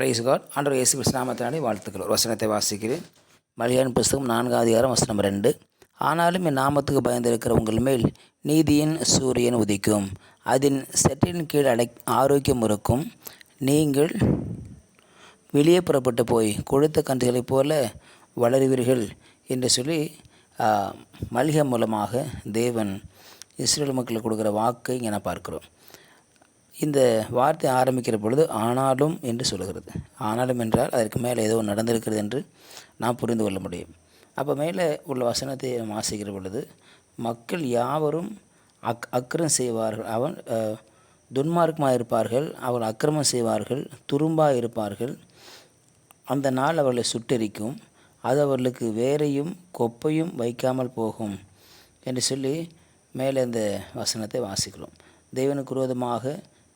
Price God ஆண்டவர் இயேசு கிறிஸ்து வாழ்த்துக்கள். ஒரு வசனத்தை வாசிக்கிறேன். மலையான் புஸ்தகம் நான்காம் அதிகாரம் வசனம் ரெண்டு. ஆனாலும் என் நாமத்துக்கு பயந்திருக்கிற உங்கள் மேல் நீதியின் சூரியன் உதிக்கும். அதன் செட்டின் கீழ் அடை ஆரோக்கியம் இருக்கும். நீங்கள் வெளியே புறப்பட்டு போய் கொழுத்த கன்றுகளைப் போல வளருவீர்கள் என்று சொல்லி ஆ, மூலமாக தேவன் இஸ்ரேல் மக்களுக்கு கொடுக்குற வாக்கை இங்கே நான் பார்க்கிறோம். இந்த வார்த்தை ஆரம்பிக்கிற பொழுது ஆனாலும் என்று சொல்கிறது ஆனாலும் என்றால் அதற்கு மேலே ஏதோ நடந்திருக்கிறது என்று நாம் புரிந்து கொள்ள முடியும். அப்போ மேலே உள்ள வசனத்தை வாசிக்கிற பொழுது மக்கள் யாவரும் அக் அக்கிரம் செய்வார்கள். அவன் துன்மார்க்கமாக இருப்பார்கள் அவர்கள் அக்கிரமம் செய்வார்கள் துரும்பாக இருப்பார்கள். அந்த நாள் அவர்களை சுட்டெரிக்கும். அது அவர்களுக்கு வேரையும் கொப்பையும் வைக்காமல் போகும் என்று சொல்லி மேலே இந்த வசனத்தை வாசிக்கிறோம். தேவனுக்கு விரோதமாக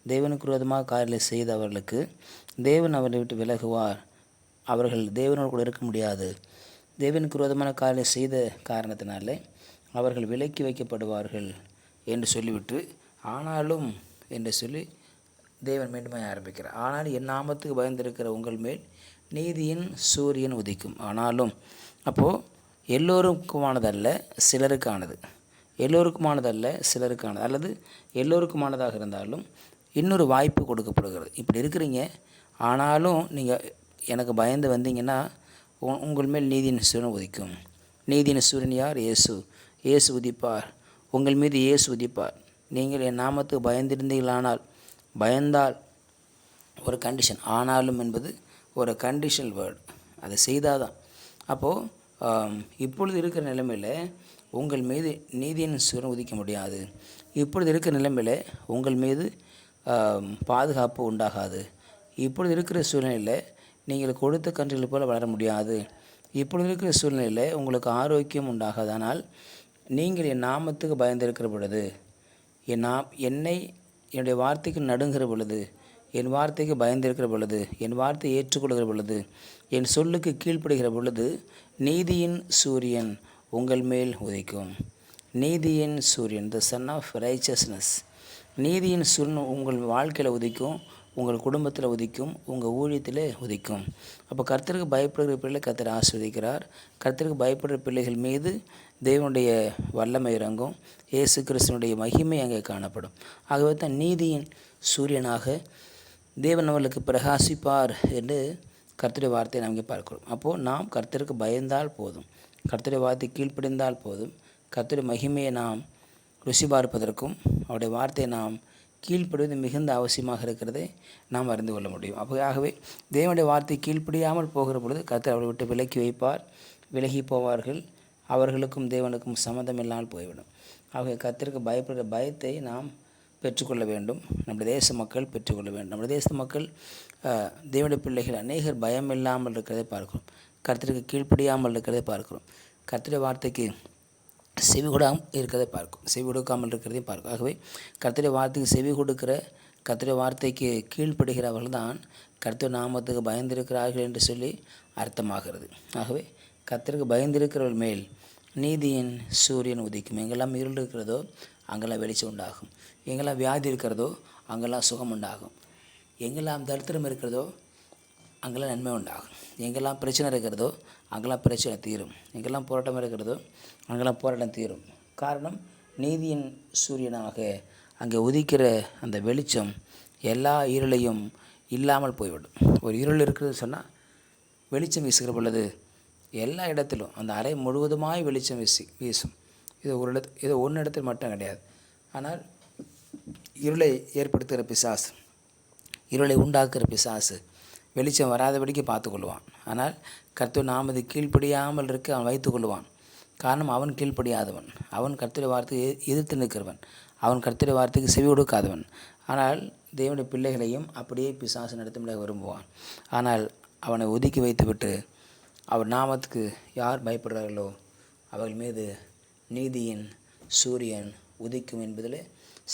தேவனுக்கு விரோதமாக காரியங்களை செய்தவர்களுக்கு தேவன் அவர்களை விட்டு விலகுவார். அவர்கள் தேவனோடு கூட இருக்க முடியாது. தேவனுக்கு விரோதமான காரியங்களை செய்த காரணத்தினாலே அவர்கள் விலக்கி வைக்கப்படுவார்கள் என்று சொல்லிவிட்டு ஆனாலும் என்று சொல்லி தேவன் மீண்டும் ஆரம்பிக்கிறார். ஆனால் என் நாமத்துக்கு பயந்திருக்கிற உங்கள் மேல் நீதியின் சூரியன் உதிக்கும். ஆனாலும் அப்போது எல்லோருக்குமானதல்ல சிலருக்கானது. எல்லோருக்குமானதல்ல சிலருக்கானது. அல்லது எல்லோருக்குமானதாக இருந்தாலும் இன்னொரு வாய்ப்பு கொடுக்கப்படுகிறது. இப்படி இருக்கிறீங்க. ஆனாலும் நீங்கள் எனக்கு பயந்து வந்தீங்கன்னா உ- உங்கள் மேல் நீதியின் சூரியன் உதிக்கும். நீதியின் சூரியன் யார்? இயேசு. இயேசு உதிப்பார். உங்கள் மீது இயேசு உதிப்பார். நீங்கள் என் நாமத்துக்கு பயந்திருந்தீர்களானால் பயந்தால் ஒரு கண்டிஷன் ஆனாலும் என்பது ஒரு கண்டிஷனல் வேர்டு அதை செய்தால் தான் அப்போது இப்பொழுது இருக்கிற நிலைமையில் உங்கள் மீது நீதியின் சூரியன் உதிக்க முடியாது. இப்பொழுது இருக்கிற நிலைமையில் உங்கள் மீது பாதுகாப்பு உண்டாகாது. இப்பொழுது இருக்கிற சூழ்நிலையில் நீங்கள் கொடுத்த கன்றுகள் போல் வளர முடியாது. இப்பொழுது இருக்கிற சூழ்நிலையில் உங்களுக்கு ஆரோக்கியம் உண்டாகாது. ஆனால் நீங்கள் என் நாமத்துக்கு பயந்திருக்கிற பொழுது என் நாம் என்னை என்னுடைய வார்த்தைக்கு நடுங்கிற பொழுது என் வார்த்தைக்கு பயந்திருக்கிற பொழுது என் வார்த்தையை ஏற்றுக்கொள்கிற பொழுது என் சொல்லுக்கு கீழ்ப்படுகிற பொழுது நீதியின் சூரியன் உங்கள் மேல் உதைக்கும். நீதியின் சூரியன் த சன் ஆஃப் ரைச்சஸ்னஸ் நீதியின் சுருண் உங்கள் வாழ்க்கையில் உதிக்கும் உங்கள் குடும்பத்தில் உதிக்கும் உங்கள் ஊழியத்தில் உதிக்கும். அப்போ கர்த்தருக்கு பயப்படுகிற பிள்ளை கர்த்தர் ஆஸ்வதிக்கிறார் கர்த்தருக்கு பயப்படுற பிள்ளைகள் மீது தேவனுடைய வல்லமை இறங்கும். இயேசு கிறிஸ்தனுடைய மகிமை அங்கே காணப்படும். ஆகவே தான் நீதியின் சூரியனாக தேவன் அவர்களுக்கு பிரகாசிப்பார் என்று கர்த்தருடைய வார்த்தையை நாம் இங்கே பார்க்கிறோம். அப்போது நாம் கர்த்தருக்கு பயந்தால் போதும். கர்த்தருடைய வார்த்தை கீழ்ப்படிந்தால் போதும். கர்த்தருடைய மகிமையை நாம் ருசி பார்ப்பதற்கும் அவருடைய வார்த்தையை நாம் கீழ்ப்படுவது மிகுந்த அவசியமாக இருக்கிறதை நாம் அறிந்து கொள்ள முடியும். அப்போ ஆகவே தேவனுடைய வார்த்தை கீழ்ப்படியாமல் போகிற பொழுது கத்தர் அவரை விட்டு விலக்கி வைப்பார். விலகி போவார்கள். அவர்களுக்கும் தேவனுக்கும் சம்மந்தம் இல்லாமல் போய்விடும். ஆகவே கர்த்தருக்கு பயப்படுகிற பயத்தை நாம் பெற்றுக்கொள்ள வேண்டும். நம்முடைய தேச மக்கள் பெற்றுக்கொள்ள வேண்டும். நம்முடைய தேச மக்கள் தேவனுடைய பிள்ளைகள் அநேகர் பயம் இல்லாமல் இருக்கிறதை பார்க்கிறோம். கர்த்தருக்கு கீழ்ப்படியாமல் இருக்கிறதை பார்க்கிறோம். கர்த்தருடைய வார்த்தைக்கு செவி கொடாமல் இருக்கிறதை பார்க்கும். செவி கொடுக்காமல் இருக்கிறதையும் பார்க்கும். ஆகவே கர்த்தருடைய வார்த்தைக்கு செவி கொடுக்கிற கர்த்தருடைய வார்த்தைக்கு கீழ்ப்படுகிறவர்கள் தான் கர்த்தர் நாமத்துக்கு பயந்திருக்கிறார்கள் என்று சொல்லி அர்த்தமாகிறது. ஆகவே கர்த்தருக்கு பயந்திருக்கிறவர்கள் மேல் நீதியின் சூரியன் உதிக்கும். எங்கெல்லாம் இருள் இருக்கிறதோ அங்கெல்லாம் வெளிச்சம் உண்டாகும். எங்கெல்லாம் வியாதி இருக்கிறதோ அங்கெல்லாம் சுகம் உண்டாகும். எங்கெல்லாம் தரித்திரம் இருக்கிறதோ அங்கெல்லாம் நன்மை உண்டாகும். எங்கெல்லாம் பிரச்சனை இருக்கிறதோ அங்கெல்லாம் பிரச்சனை தீரும். எங்கெல்லாம் போராட்டம் இருக்கிறதோ அங்கெல்லாம் போராட்டம் தீரும். காரணம் நீதியின் சூரியனாக அங்கே உதிக்கிற அந்த வெளிச்சம் எல்லா இருளையும் இல்லாமல் போய்விடும். ஒரு இருள் இருக்கிறது சொன்னால் வெளிச்சம் வீசுகிற பொழுது எல்லா இடத்திலும் அந்த அறை முழுவதுமாய் வெளிச்சம் வீசி வீசும். இது ஒரு இடத்து இது ஒன்று இடத்தில் மட்டும் கிடையாது. ஆனால் இருளை ஏற்படுத்துகிற பிசாசு இருளை உண்டாக்குற பிசாசு வெளிச்சம் வராதபடிக்கு பார்த்துக்கொள்வான். ஆனால் கர்த்தர் நாமது கீழ்ப்படியாமல் இருக்க அவன் வைத்துக்கொள்வான் காரணம் அவன் கீழ்ப்படியாதவன். அவன் கர்த்தரை வார்த்தையை எதிர்த்து நிற்கிறவன். அவன் கர்த்தரை வார்த்தைக்கு செவி கொடுக்காதவன். ஆனால் தேவனுடைய பிள்ளைகளையும் அப்படியே பிசாசு நடத்தும்படியாக விரும்புவான். ஆனால் அவனை ஒதுக்கி வைத்துவிட்டு அவர் நாமத்துக்கு யார் பயப்படுறார்களோ அவர்கள் மீது நீதியின் சூரியன் உதிக்கும் என்பதில்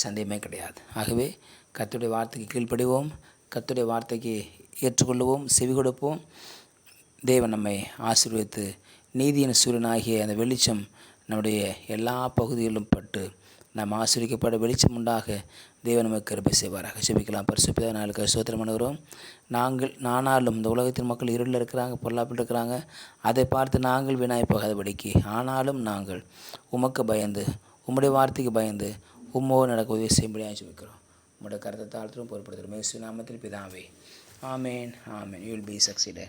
சந்தேகமே கிடையாது. ஆகவே கத்துடைய வார்த்தைக்கு கீழ்ப்படிவோம். கத்துடைய வார்த்தைக்கு ஏற்றுக்கொள்ளுவோம் செவி கொடுப்போம். தேவன் நம்மை ஆசீர்வதித்து நீதியின் சூரியனாகிய அந்த வெளிச்சம் நம்முடைய எல்லா பகுதிகளிலும் பட்டு நாம் ஆசிரியக்கப்பட வெளிச்சம் உண்டாக தேவன் நமக்கு கருப்பை செய்வாராக. ஜெபிக்கலாம். பரிசுப்பிதா நாளுக்கு சோத்திரம் பண்ணுகிறோம். நாங்கள் நானாலும் இந்த உலகத்தின் மக்கள் இருளில் இருக்கிறாங்க பொல்லாப்பில் இருக்கிறாங்க அதை பார்த்து நாங்கள் வினாய் போகாதபடிக்கு ஆனாலும் நாங்கள் உமக்கு பயந்து உம்முடைய வார்த்தைக்கு பயந்து உம்மோ நடக்க உதவி செய்யும்படியாக ஜெபிக்கிறோம். உம்முடைய கருத்தை தாழ்த்தும் பொருட்படுத்துகிறோம். மேசு நாமத்தில் பிதாவே Amen. Amen. You will be succeeded.